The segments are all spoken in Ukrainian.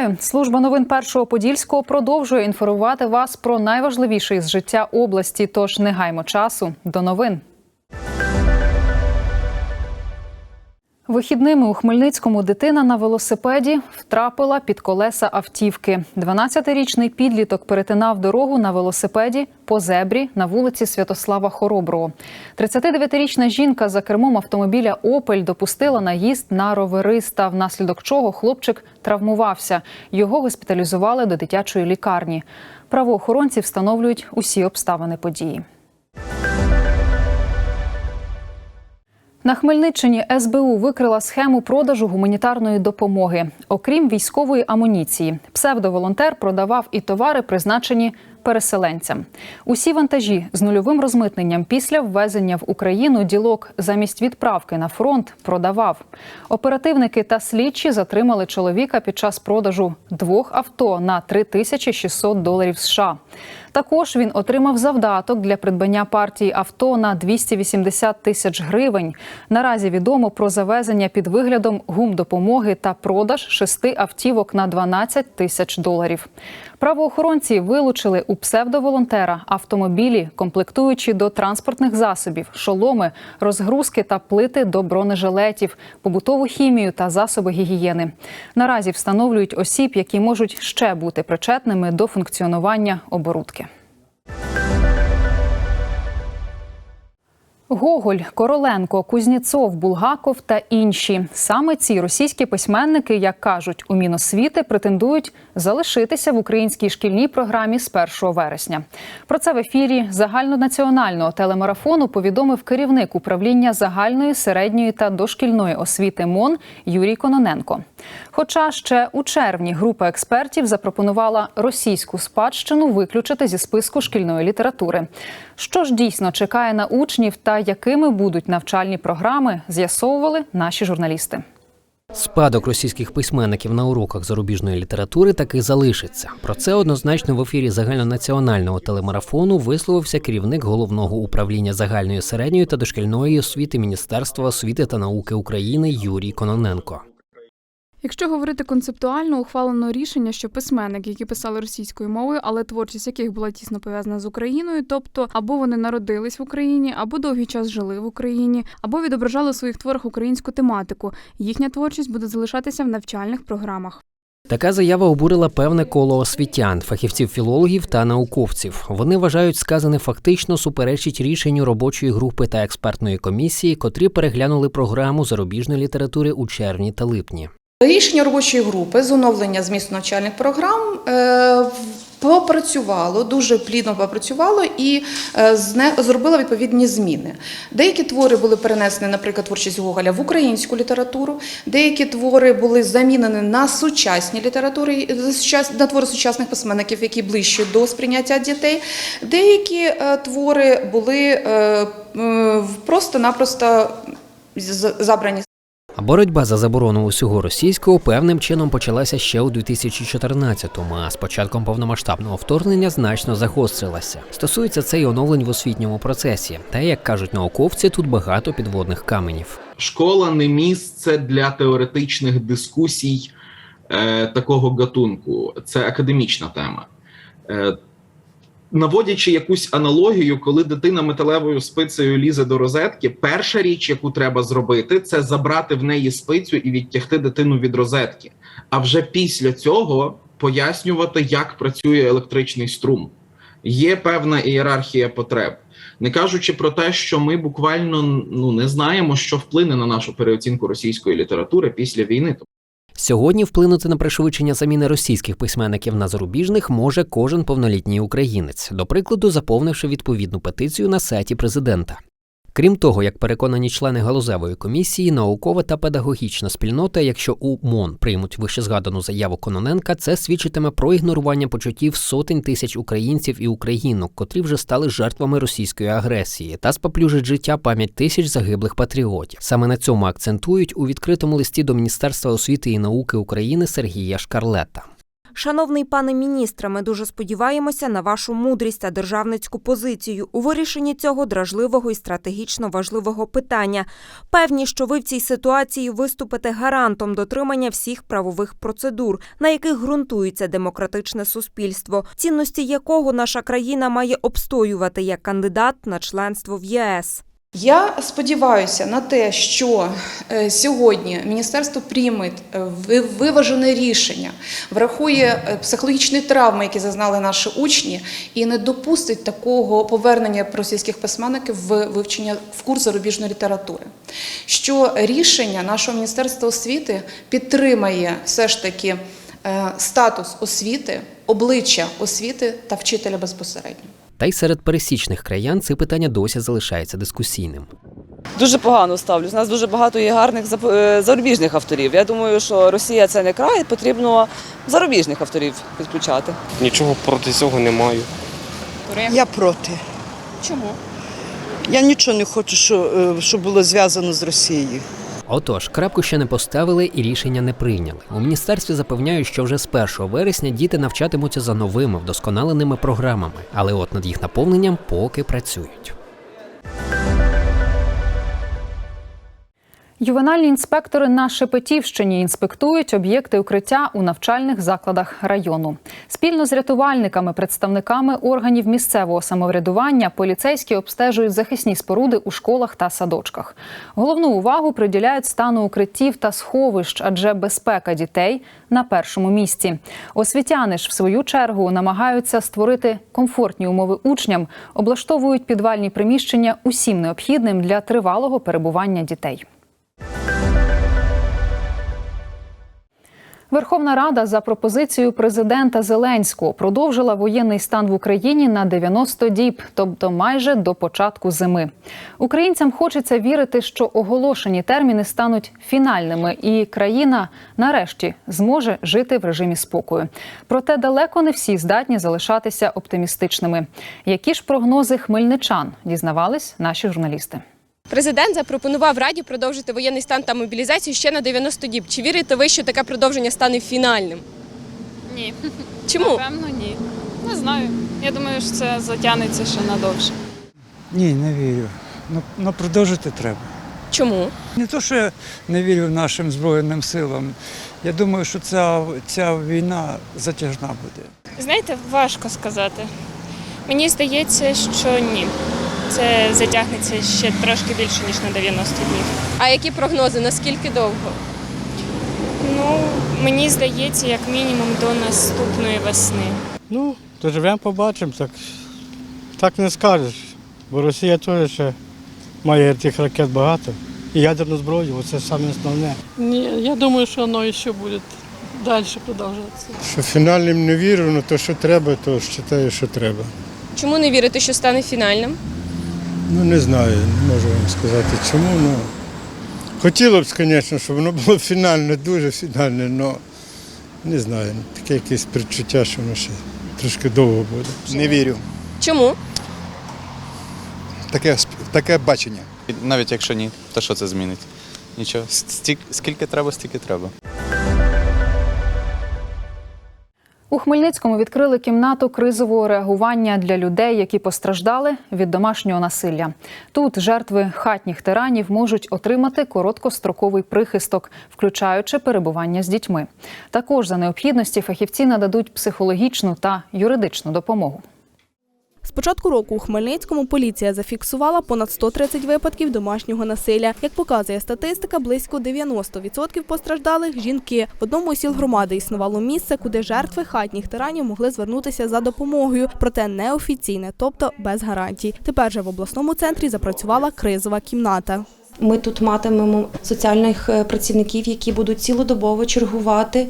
Вітаю! Служба новин першого подільського продовжує інформувати вас про найважливіше з життя області. Тож не гаймо часу. До новин. Вихідними у Хмельницькому дитина на велосипеді втрапила під колеса автівки. 12-річний підліток перетинав дорогу на велосипеді по зебрі на вулиці Святослава Хороброго. 39-річна жінка за кермом автомобіля Опель допустила наїзд на ровериста, внаслідок чого хлопчик травмувався. Його госпіталізували до дитячої лікарні. Правоохоронці встановлюють усі обставини події. На Хмельниччині СБУ викрила схему продажу гуманітарної допомоги. Окрім військової амуніції, псевдоволонтер продавав і товари, призначені переселенцям. Усі вантажі з нульовим розмитненням після ввезення в Україну ділок замість відправки на фронт продавав. Оперативники та слідчі затримали чоловіка під час продажу двох авто на 3600 доларів США. Також він отримав завдаток для придбання партії авто на 280 тисяч гривень. Наразі відомо про завезення під виглядом гумдопомоги та продаж шести автівок на 12 тисяч доларів. Правоохоронці вилучили у псевдоволонтера автомобілі, комплектуючі до транспортних засобів, шоломи, розгрузки та плити до бронежилетів, побутову хімію та засоби гігієни. Наразі встановлюють осіб, які можуть ще бути причетними до функціонування оборудки. Гоголь, Короленко, Кузнєцов, Булгаков та інші саме ці російські письменники, як кажуть, у Міносвіти претендують залишитися в українській шкільній програмі з 1 вересня. Про це в ефірі загальнонаціонального телемарафону повідомив керівник управління загальної, середньої та дошкільної освіти МОН Юрій Кононенко. Хоча ще у червні група експертів запропонувала російську спадщину виключити зі списку шкільної літератури. Що ж дійсно чекає на учнів та якими будуть навчальні програми, з'ясовували наші журналісти. Спадок російських письменників на уроках зарубіжної літератури таки залишиться. Про це однозначно в ефірі загальнонаціонального телемарафону висловився керівник головного управління загальної середньої та дошкільної освіти Міністерства освіти та науки України Юрій Кононенко. Якщо говорити концептуально, ухвалено рішення, що письменники, які писали російською мовою, але творчість яких була тісно пов'язана з Україною, тобто або вони народились в Україні, або довгий час жили в Україні, або відображали у своїх творах українську тематику. Їхня творчість буде залишатися в навчальних програмах. Така заява обурила певне коло освітян, фахівців філологів та науковців. Вони вважають, сказане фактично суперечить рішенню робочої групи та експертної комісії, котрі переглянули програму зарубіжної літератури у червні та липні. Рішення робочої групи з оновлення змісту навчальних програм е, попрацювало, дуже плідно попрацювало і е, зробило відповідні зміни. Деякі твори були перенесені, наприклад, творчість Гоголя в українську літературу, деякі твори були замінені на сучасні літератури, на твори сучасних письменників, які ближче до сприйняття дітей. Деякі е, твори були е, е, просто-напросто забрані боротьба за заборону усього російського певним чином почалася ще у 2014-му, а з початком повномасштабного вторгнення значно загострилася. Стосується це й оновлень в освітньому процесі. Та як кажуть науковці, тут багато підводних каменів. школа не місце для теоретичних дискусій е, такого гатунку. Це академічна тема. Е, наводячи якусь аналогію, коли дитина металевою спицею лізе до розетки, перша річ, яку треба зробити, це забрати в неї спицю і відтягти дитину від розетки. А вже після цього пояснювати, як працює електричний струм. Є певна ієрархія потреб. Не кажучи про те, що ми буквально ну не знаємо, що вплине на нашу переоцінку російської літератури після війни. Сьогодні вплинути на пришвидшення заміни російських письменників на зарубіжних може кожен повнолітній українець, до прикладу, заповнивши відповідну петицію на сайті президента. Крім того, як переконані члени галузевої комісії, наукова та педагогічна спільнота, якщо у МОН приймуть вищезгадану заяву Кононенка, це свідчитиме про ігнорування почуттів сотень тисяч українців і українок, котрі вже стали жертвами російської агресії, та споплюжить життя пам'ять тисяч загиблих патріотів. Саме на цьому акцентують у відкритому листі до Міністерства освіти і науки України Сергія Шкарлета. Шановний пане міністре, ми дуже сподіваємося на вашу мудрість та державницьку позицію у вирішенні цього дражливого і стратегічно важливого питання. Певні, що ви в цій ситуації виступите гарантом дотримання всіх правових процедур, на яких ґрунтується демократичне суспільство, цінності якого наша країна має обстоювати як кандидат на членство в ЄС. Я сподіваюся на те, що е, сьогодні міністерство прийме е, виважене рішення, врахує е, психологічні травми, які зазнали наші учні, і не допустить такого повернення російських письменників в вивчення в курс зарубіжної літератури. Що рішення нашого міністерства освіти підтримає все ж таки статус освіти, обличчя освіти та вчителя безпосередньо. Та й серед пересічних краян це питання досі залишається дискусійним. Дуже погано ставлюсь. У нас дуже багато є гарних е, зарубіжних авторів. Я думаю, що Росія це не край, потрібно зарубіжних авторів підключати. Нічого проти цього не маю. Я проти. Чому? Я нічого не хочу, що, е, що було зв'язано з Росією. Отож, крапку ще не поставили і рішення не прийняли. У міністерстві запевняють, що вже з 1 вересня діти навчатимуться за новими вдосконаленими програмами, але от над їх наповненням поки працюють. Ювенальні інспектори на Шепетівщині інспектують об'єкти укриття у навчальних закладах району. Спільно з рятувальниками, представниками органів місцевого самоврядування, поліцейські обстежують захисні споруди у школах та садочках. Головну увагу приділяють стану укриттів та сховищ, адже безпека дітей на першому місці. Освітяни ж в свою чергу намагаються створити комфортні умови учням, облаштовують підвальні приміщення усім необхідним для тривалого перебування дітей. Верховна Рада за пропозицією президента Зеленського продовжила воєнний стан в Україні на 90 діб, тобто майже до початку зими. Українцям хочеться вірити, що оголошені терміни стануть фінальними, і країна нарешті зможе жити в режимі спокою. Проте далеко не всі здатні залишатися оптимістичними. Які ж прогнози хмельничан дізнавались наші журналісти? Президент запропонував Раді продовжити воєнний стан та мобілізацію ще на 90 діб. Чи вірите ви, що таке продовження стане фінальним? Ні, Чому? напевно, ні. Не знаю. Я думаю, що це затягнеться ще надовше. Ні, не вірю. Ну, ну продовжити треба. Чому? Не то, що я не вірю нашим Збройним силам. Я думаю, що ця, ця війна затяжна буде. Знаєте, важко сказати. Мені здається, що ні. Це затягнеться ще трошки більше, ніж на 90 днів. А які прогнози? Наскільки довго? Ну, мені здається, як мінімум до наступної весни. Ну, доживемо, побачимо, так, так не скажеш. Бо Росія теж ще має тих ракет багато. І ядерну зброю, оце саме основне. Ні, я думаю, що воно ще буде далі продовжуватися. Що фінальним не вірю, але то, що треба, то вважаю, що треба. Чому не вірите, що стане фінальним? Ну не знаю, не можу вам сказати чому. Ну, хотіло б, звісно, щоб воно було фінальне, дуже фінальне, але не знаю. Таке якесь перечуття, що воно ще трошки довго буде. Не вірю. Чому? Таке, таке бачення. Навіть якщо ні, то що це змінить? Нічого. Стільки, скільки треба, стільки треба. У Хмельницькому відкрили кімнату кризового реагування для людей, які постраждали від домашнього насилля. Тут жертви хатніх тиранів можуть отримати короткостроковий прихисток, включаючи перебування з дітьми. Також за необхідності фахівці нададуть психологічну та юридичну допомогу. З початку року у Хмельницькому поліція зафіксувала понад 130 випадків домашнього насилля. Як показує статистика, близько 90% постраждалих жінки. В одному із сіл громади існувало місце, куди жертви хатніх тиранів могли звернутися за допомогою, проте неофіційне, тобто без гарантій. Тепер же в обласному центрі запрацювала кризова кімната. Ми тут матимемо соціальних е, працівників, які будуть цілодобово чергувати,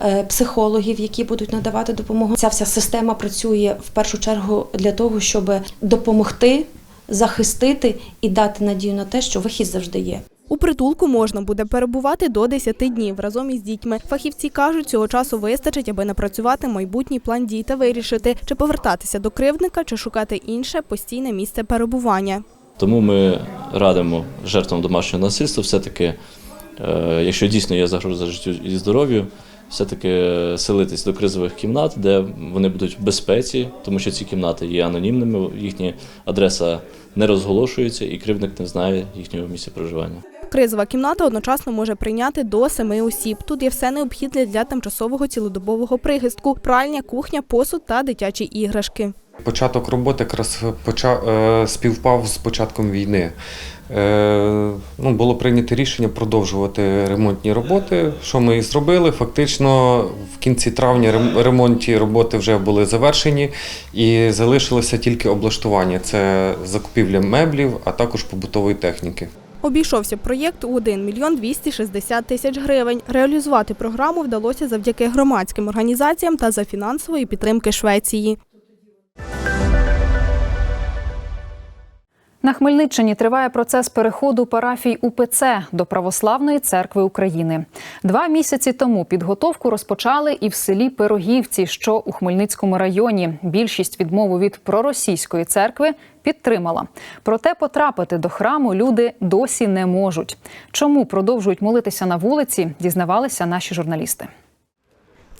е, психологів, які будуть надавати допомогу. Ця вся система працює в першу чергу для того, щоб допомогти, захистити і дати надію на те, що вихід завжди є. У притулку можна буде перебувати до 10 днів разом із дітьми. Фахівці кажуть, цього часу вистачить, аби напрацювати майбутній план дій та вирішити, чи повертатися до кривдника, чи шукати інше постійне місце перебування. Тому ми радимо жертвам домашнього насильства все-таки, е, якщо дійсно є загроза життю і здоров'ю, все-таки селитись до кризових кімнат, де вони будуть в безпеці, тому що ці кімнати є анонімними, їхня адреса не розголошується і кривдник не знає їхнього місця проживання. Кризова кімната одночасно може прийняти до семи осіб. Тут є все необхідне для тимчасового цілодобового прихистку: пральня, кухня, посуд та дитячі іграшки. Початок роботи якраз е, співпав з початком війни. Е, ну, було прийнято рішення продовжувати ремонтні роботи. Що ми і зробили? Фактично, в кінці травня рем- ремонтні роботи вже були завершені і залишилося тільки облаштування. Це закупівля меблів, а також побутової техніки. Обійшовся проєкт у 1 мільйон 260 тисяч гривень. Реалізувати програму вдалося завдяки громадським організаціям та за фінансової підтримки Швеції. На Хмельниччині триває процес переходу парафій УПЦ до Православної церкви України. Два місяці тому підготовку розпочали і в селі Пирогівці, що у Хмельницькому районі. Більшість відмову від проросійської церкви підтримала. Проте потрапити до храму люди досі не можуть. Чому продовжують молитися на вулиці? Дізнавалися наші журналісти.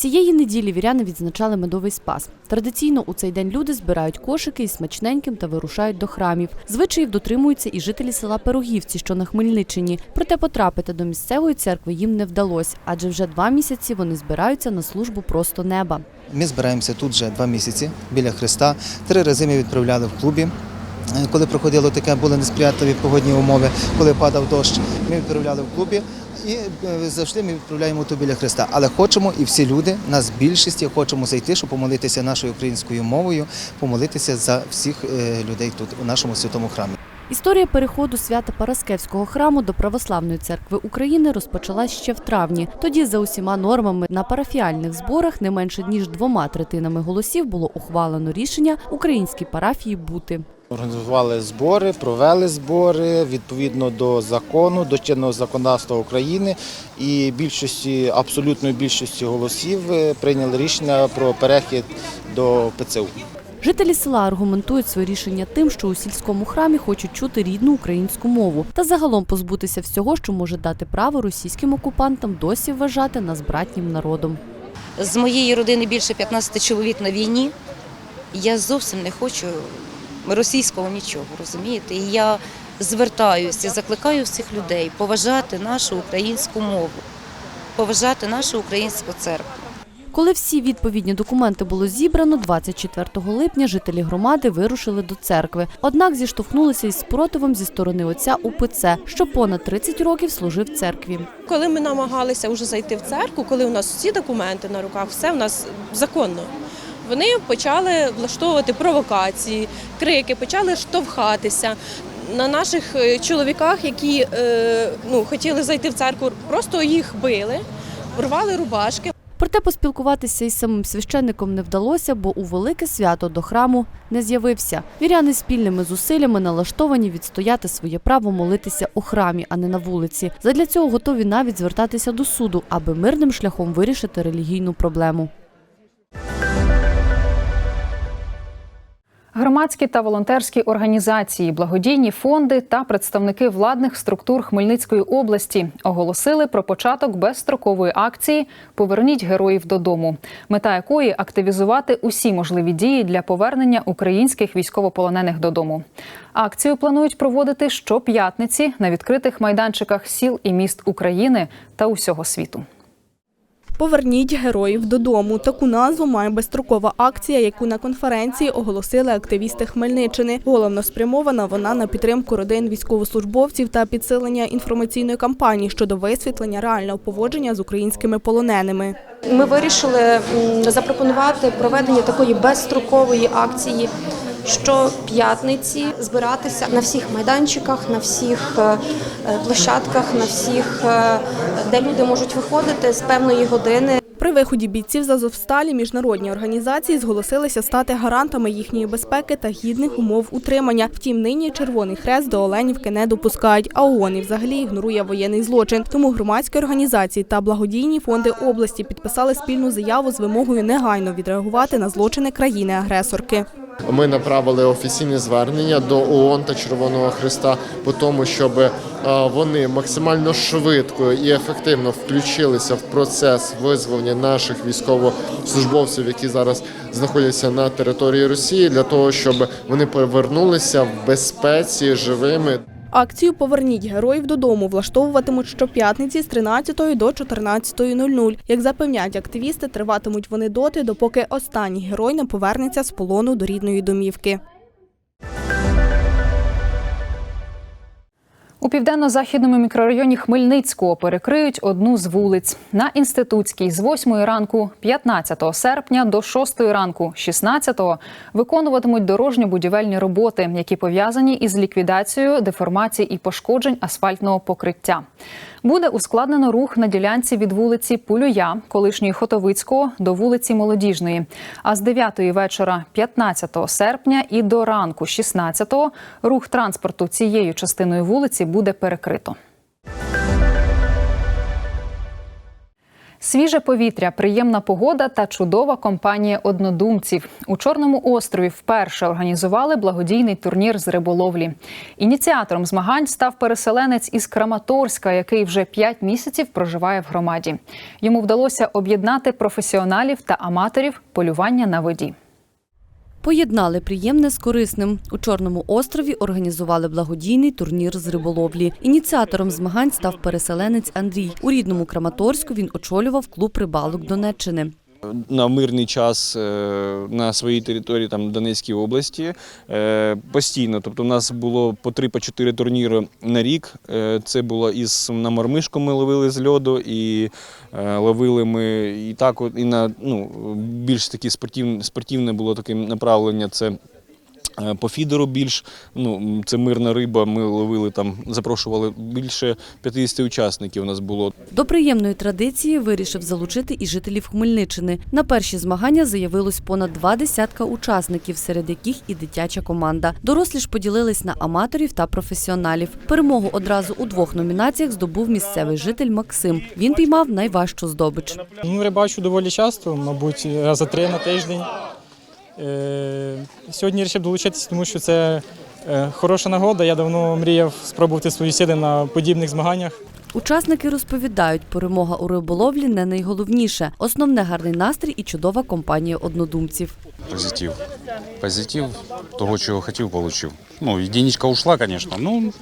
Цієї неділі віряни відзначали медовий спас. Традиційно у цей день люди збирають кошики із смачненьким та вирушають до храмів. Звичаїв дотримуються і жителі села Пирогівці, що на Хмельниччині. Проте потрапити до місцевої церкви їм не вдалося, адже вже два місяці вони збираються на службу просто неба. Ми збираємося тут вже два місяці біля Христа. Три рази ми відправляли в клубі. Е, Коли проходило таке, були несприятливі погодні умови, коли падав дощ, ми відправляли в клубі і е, завжди ми відправляємо тут біля Христа. Але хочемо, і всі люди, нас більшості, хочемо зайти, щоб помолитися нашою українською мовою, помолитися за всіх е, людей тут, у нашому святому храмі. Історія переходу свята Параскевського храму до Православної церкви України розпочалась ще в травні. Тоді за усіма нормами на парафіальних зборах не менше ніж двома третинами голосів було ухвалено рішення українській парафії бути. Організували збори, провели збори відповідно до закону, до чинного законодавства України і більшості, абсолютної більшості голосів е, прийняли рішення про перехід до ПЦУ. Жителі села аргументують своє рішення тим, що у сільському храмі хочуть чути рідну українську мову та загалом позбутися всього, що може дати право російським окупантам досі вважати нас братнім народом. З моєї родини більше 15 чоловік на війні. Я зовсім не хочу російського нічого, розумієте? І я звертаюся, закликаю всіх людей поважати нашу українську мову, поважати нашу українську церкву. Коли всі відповідні документи було зібрано, 24 липня жителі громади вирушили до церкви. Однак зіштовхнулися із спротивом зі сторони отця УПЦ, що понад 30 років служив церкві. Коли ми намагалися вже зайти в церкву, коли у нас всі документи на руках, все у нас законно. Вони почали влаштовувати провокації, крики, почали штовхатися. На наших е, чоловіках, які е, ну, хотіли зайти в церкву, просто їх били, рвали рубашки. Проте поспілкуватися із самим священником не вдалося, бо у велике свято до храму не з'явився. Віряни спільними зусиллями налаштовані відстояти своє право молитися у храмі, а не на вулиці. Задля цього готові навіть звертатися до суду, аби мирним шляхом вирішити релігійну проблему. Громадські та волонтерські організації, благодійні фонди та представники владних структур Хмельницької області оголосили про початок безстрокової акції Поверніть героїв додому, мета якої активізувати усі можливі дії для повернення українських військовополонених додому. Акцію планують проводити щоп'ятниці на відкритих майданчиках сіл і міст України та усього світу. Поверніть героїв додому. Таку назву має безстрокова акція, яку на конференції оголосили активісти Хмельниччини. Головно спрямована вона на підтримку родин військовослужбовців та підсилення інформаційної кампанії щодо висвітлення реального поводження з українськими полоненими. Ми вирішили запропонувати проведення такої безстрокової акції. Щоп'ятниці збиратися на всіх майданчиках, на всіх е, е, площадках, на всіх, е, де люди можуть виходити з певної години. При виході бійців з Азовсталі міжнародні організації зголосилися стати гарантами їхньої безпеки та гідних умов утримання. Втім, нині Червоний Хрест до Оленівки не допускають, а ООН і взагалі ігнорує воєнний злочин. Тому громадські організації та благодійні фонди області підписали спільну заяву з вимогою негайно відреагувати на злочини країни-агресорки. Ми направили офіційне звернення до ООН та Червоного Христа по тому, щоб е, вони максимально швидко і ефективно включилися в процес визволення наших військовослужбовців, які зараз знаходяться на території Росії, для того, щоб вони повернулися в безпеці живими. Акцію Поверніть героїв додому влаштовуватимуть щоп'ятниці з 13 до 14.00. Як запевняють активісти, триватимуть вони доти, допоки останній герой не повернеться з полону до рідної домівки. У південно-західному мікрорайоні Хмельницького перекриють одну з вулиць. На інститутській з 8 ранку, 15 серпня до 6 ранку, 16 виконуватимуть дорожньо-будівельні роботи, які пов'язані із ліквідацією деформацій і пошкоджень асфальтного покриття. Буде ускладнено рух на ділянці від вулиці Пулюя, колишньої Хотовицького, до вулиці Молодіжної. А з 9 вечора 15 серпня і до ранку 16 рух транспорту цією частиною вулиці буде перекрито. Свіже повітря, приємна погода та чудова компанія однодумців. У Чорному острові вперше організували благодійний турнір з риболовлі. Ініціатором змагань став переселенець із Краматорська, який вже п'ять місяців проживає в громаді. Йому вдалося об'єднати професіоналів та аматорів полювання на воді. Поєднали приємне з корисним. У Чорному острові організували благодійний турнір з риболовлі. Ініціатором змагань став переселенець Андрій. У рідному Краматорську він очолював клуб рибалок Донеччини. На мирний час е, на своїй території, там Донецькій області, е, постійно. Тобто, у нас було по 3-4 турніри на рік. Е, Це було із на мормишку ми ловили з льоду, і ловили ми і так, і на ну, більш такі спортивне, спортивне було таке направлення. Це по фідеру більш, ну, це мирна риба, ми ловили там, запрошували більше 50 учасників у нас було. До приємної традиції вирішив залучити і жителів Хмельниччини. На перші змагання заявилось понад два десятка учасників, серед яких і дитяча команда. Дорослі ж поділились на аматорів та професіоналів. Перемогу одразу у двох номінаціях здобув місцевий житель Максим. Він піймав найважчу здобич. Ну, рибачу доволі часто, мабуть, рази три на тиждень. Е, Сьогодні вирішив долучитися, тому що це е, хороша нагода. Я давно мріяв спробувати свої сили на подібних змаганнях. Учасники розповідають, перемога у риболовлі не найголовніше. Основне гарний настрій і чудова компанія однодумців. Позитив. Позитив того, чого хотів, отримав. Ну, единичка ушла, звісно, ну,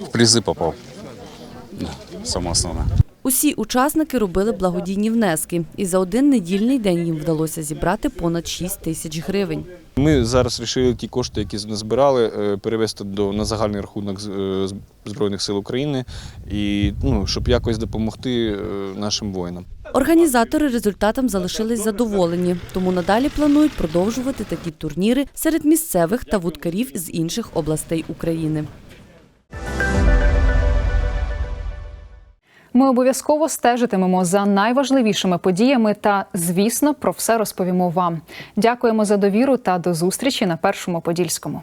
в призи попав. Да, саме основне. Усі учасники робили благодійні внески, і за один недільний день їм вдалося зібрати понад 6 тисяч гривень. Ми зараз вирішили ті кошти, які назбирали, е, перевести до на загальний рахунок е, Збройних сил України і ну, щоб якось допомогти е, нашим воїнам. Організатори результатом залишились задоволені, тому надалі планують продовжувати такі турніри серед місцевих та вудкарів з інших областей України. Ми обов'язково стежитимемо за найважливішими подіями та, звісно, про все розповімо вам. Дякуємо за довіру та до зустрічі на першому подільському.